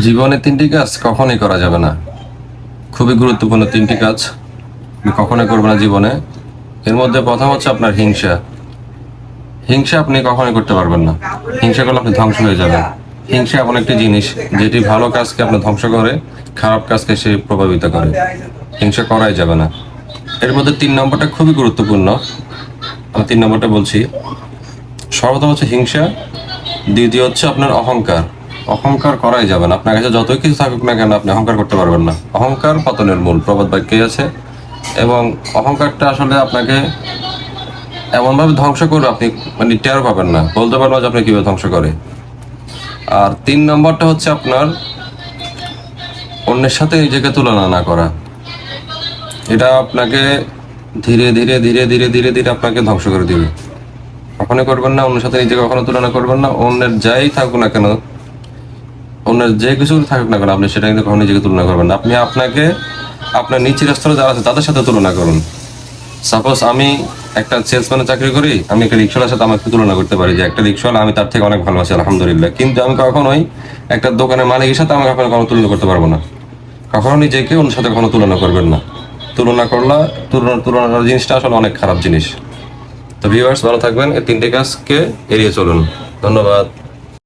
জীবনে তিনটি কাজ কখনোই করা যাবে না। খুবই গুরুত্বপূর্ণ তিনটি কাজ। কখনোই করবেন না জীবনে। এর মধ্যে প্রথম হচ্ছে আপনার হিংসা। হিংসা আপনি কখনোই করতে পারবেন না। হিংসা করলে আপনি ধ্বংস হয়ে যাবেন। হিংসা এমন একটি জিনিস যেটি ভালো কাজকে আপনি ধ্বংস করে, খারাপ কাজকে সে প্রভাবিত করে। হিংসা করাই যাবে না। এর মধ্যে তিন নম্বরটা খুবই গুরুত্বপূর্ণ। আমি তিন নম্বরটা বলছি। সর্বপ্রথম হচ্ছে হিংসা। দ্বিতীয় হচ্ছে আপনার অহংকার। অহংকার করাই যাবে না। আপনার কাছে যতই কিছু থাকুক না কেন, আপনি অহংকার করতে পারবেন না। অহংকার পতনের মূল প্রবাদ বাক্যে আছে এবং অহংকারটা আসলে আপনাকে এমনভাবে ধ্বংস করবে, আপনি মানে টের পাবেন না। বলতে পারবেন যে আপনি কীভাবে ধ্বংস করে। আর তিন নম্বরটা হচ্ছে আপনার অন্যের সাথে নিজেকে তুলনা না করা। এটা আপনাকে ধীরে ধীরে ধীরে ধীরে ধীরে ধীরে আপনাকে ধ্বংস করে দিবে। কখনোই করবেন না, অন্যের সাথে নিজেকে কখনো তুলনা করবেন না, অন্যের যাই থাকুক না কেন অন্যের যে কিছু থাকুক না কেন, আপনি সেটা কিন্তু কখনো নিজেকে তুলনা করবেন আপনি আপনাকে, আপনার নিচের স্তরে যারা আছে, তাদের সাথে তুলনা করুন। সাপোজ আমি একটা সেলসম্যানের চাকরি করি, আমি একটা রিক্সাওয়ালার সাথে আমাকে তুলনা করতে পারি যে একটা রিক্সাওয়ালা আমি তার থেকে অনেক ভালো আছি, আলহামদুলিল্লাহ। কিন্তু আমি কখনোই একটা দোকানের মালিকের সাথে আমাকে কখনো কখনো তুলনা করতে পারব না। কখনো নিজেকে অন্য সাথে কখনো তুলনা করবেন না। তুলনা করলা তুলনা তুলনা করার জিনিসটা আসলে অনেক খারাপ জিনিস। তো ভিউয়ার্স ভালো থাকবেন। এই তিনটে কাজকে এড়িয়ে চলুন। ধন্যবাদ।